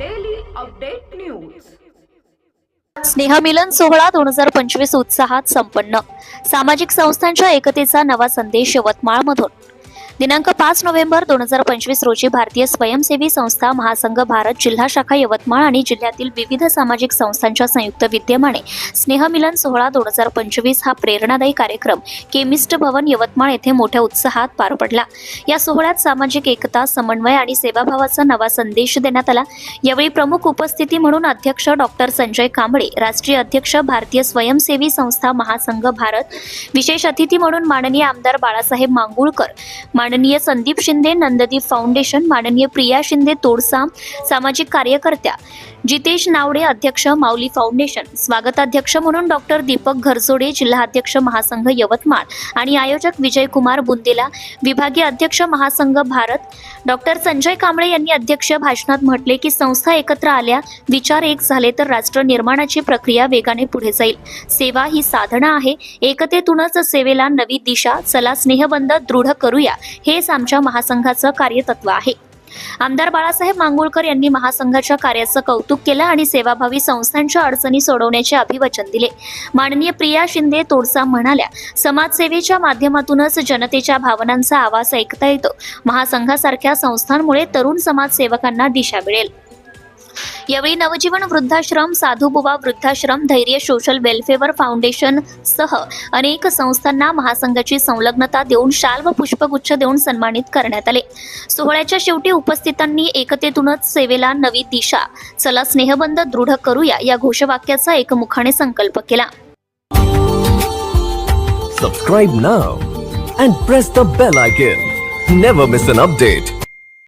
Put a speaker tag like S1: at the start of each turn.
S1: Update news
S2: स्नेहमिलन सोहळा दोन हजार पंचवीस उत्साहात संपन्न. सामाजिक संस्थांच्या एकतेचा नवा संदेश यवतमाळ मधून दिनांक पाच नोव्हेंबर दोन हजार पंचवीस रोजी भारतीय स्वयंसेवी संस्था महासंघ भारत जिल्हा शाखा यवतमाळ आणि जिल्ह्यातील विविध सामाजिक संस्थांच्या संयुक्त विद्यमाने स्नेहमिलन सोहळा दोन हजार पंचवीस हा प्रेरणादायी कार्यक्रम केमिस्ट भवन यवतमाळ येथे मोठ्या उत्साहात पार पडला. या सोहळ्यात सामाजिक एकता समन्वय आणि सेवाभावाचा नवा संदेश देण्यात आला. यावेळी प्रमुख उपस्थिती म्हणून अध्यक्ष डॉक्टर संजय कांबळे राष्ट्रीय अध्यक्ष भारतीय स्वयंसेवी संस्था महासंघ भारत विशेष अतिथी म्हणून माननीय आमदार बाळासाहेब मांगुळकर माननीय संदीप शिंदे नंददीप फाउंडेशन माननीय प्रिया शिंदे तोडसाम सामाजिक कार्यकर्त्या जितेश नावडे अध्यक्ष माऊली फाउंडेशन. स्वागताध्यक्ष म्हणून डॉक्टर दीपक घरसोडे जिल्हाध्यक्ष महासंघ यवतमाळ आणि आयोजक विजयकुमार बुंदेला विभागीय अध्यक्ष महासंघ भारत. डॉक्टर संजय कांबळे यांनी अध्यक्ष भाषणात म्हटले की संस्था एकत्र आल्या विचार एक झाले तर राष्ट्र निर्माणाची प्रक्रिया वेगाने पुढे जाईल. सेवा ही साधना आहे एकतेतूनच सेवेला नवी दिशा चला स्नेहबंध दृढ करूया हेच आमच्या महासंघाचं कार्यतत्व आहे. आमदार बाळासाहेब मांगुळकर यांनी महासंघाच्या कार्याचं कौतुक केलं आणि सेवाभावी संस्थांच्या अडचणी सोडवण्याचे अभिवचन दिले. माननीय प्रिया शिंदे तोडसा म्हणाल्या समाजसेवेच्या माध्यमातूनच जनतेच्या भावनांचा आवाज ऐकता येतो. महासंघासारख्या संस्थांमुळे तरुण समाजसेवकांना दिशा मिळेल. यावेळी नवजीवन वृद्धाश्रम साधुबुवा वृद्धाश्रम धैर्य सोशल वेलफेअर फाउंडेशन सह अनेक संस्थांना महासंघाची संलग्नता देऊन शाल व पुष्पगुच्छ देऊन सन्मानित करण्यात आले सोहळ्याच्या शेवटी उपस्थितांनी एकतेतूनच सेवेला नवी दिशा चला स्नेहबंध दृढ करूया या घोषवाक्याचा एकमुखाने संकल्प केला
S3: Subscribe now and press the bell icon. Never miss an update.